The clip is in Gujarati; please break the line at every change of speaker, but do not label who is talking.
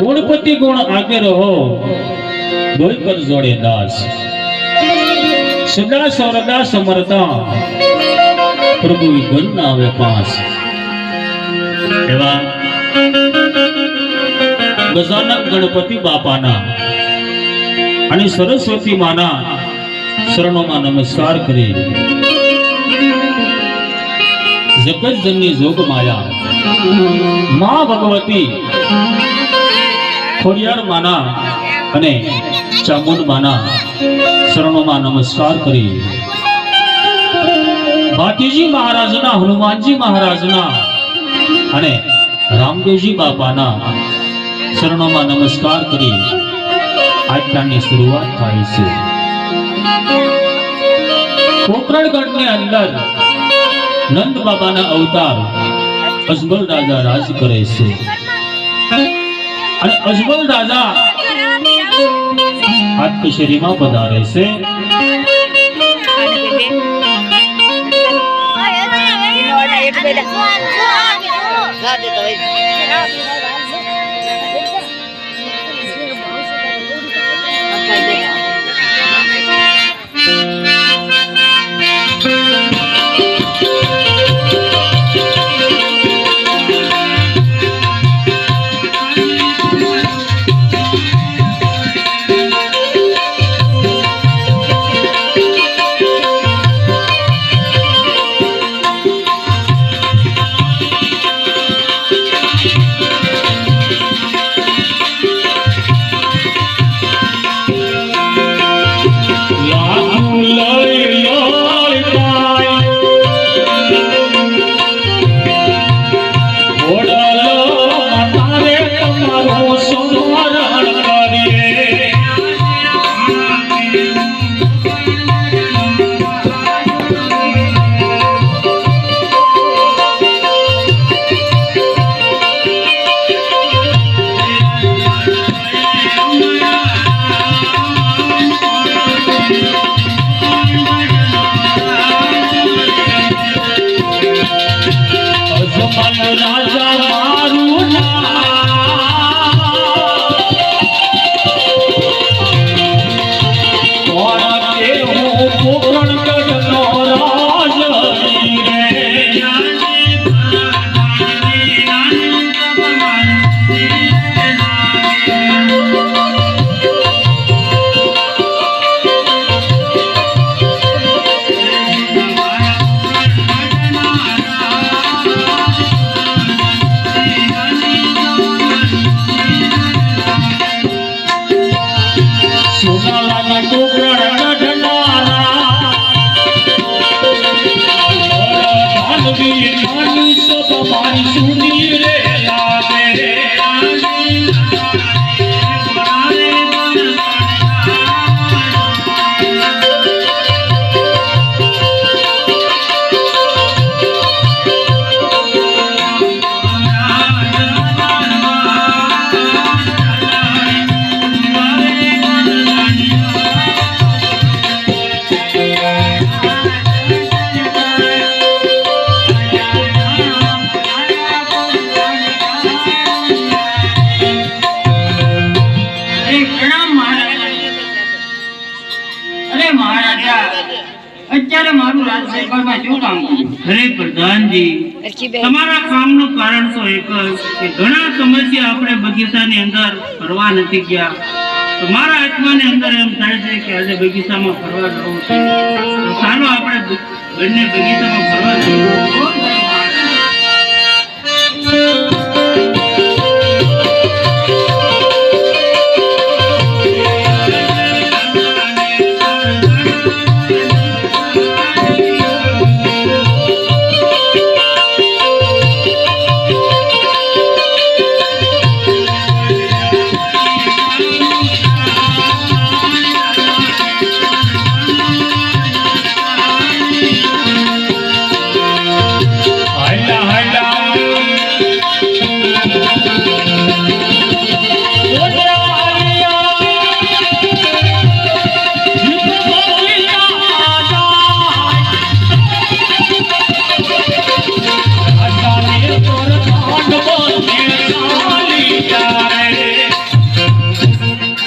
ગુણપતિ ગુણ આગે રહો બોલ પર જોડે દાસ. સદા સૌરદા સમરતા પ્રભુ ગણ ના આવે પાસ. એવા ગજાનક ગણપતિ બાપાના અને સરસ્વતી માના શરણોમાં નમસ્કાર કરી. જગતજનની જોગ માયા. મા ભગવતી ખોડિયાર માના અને ચામુંડ માના શરણોમાં નમસ્કાર કરી. ભાતીજી મહારાજના, હનુમાનજી મહારાજના અને રામદેવજી બાપાના શરણોમાં નમસ્કાર કરી. આજની શરૂઆત થાય છે. પોકરણગઢની અંદર નંદ બાબાના અવતાર અજમલ રાજા રાજ કરે છે. અને અજમલ દાદા. હાથ કચેરીમાં પધારે છે. લાખું માનવી માની
અત્યારે મારું રાજસભામાં શું કામ? અરે પ્રધાનજી તમારા કામનું કારણ તો એક જ કે ઘણા સમયથી આપણે બગીચાની અંદર ફરવા નથી ગયા. તો મારા આત્માની અંદર એમ થાય છે કે આજે બગીચામાં ફરવા જવું છે. ચાલો આપણે બંને બગીચામાં ફરવા જઈએ.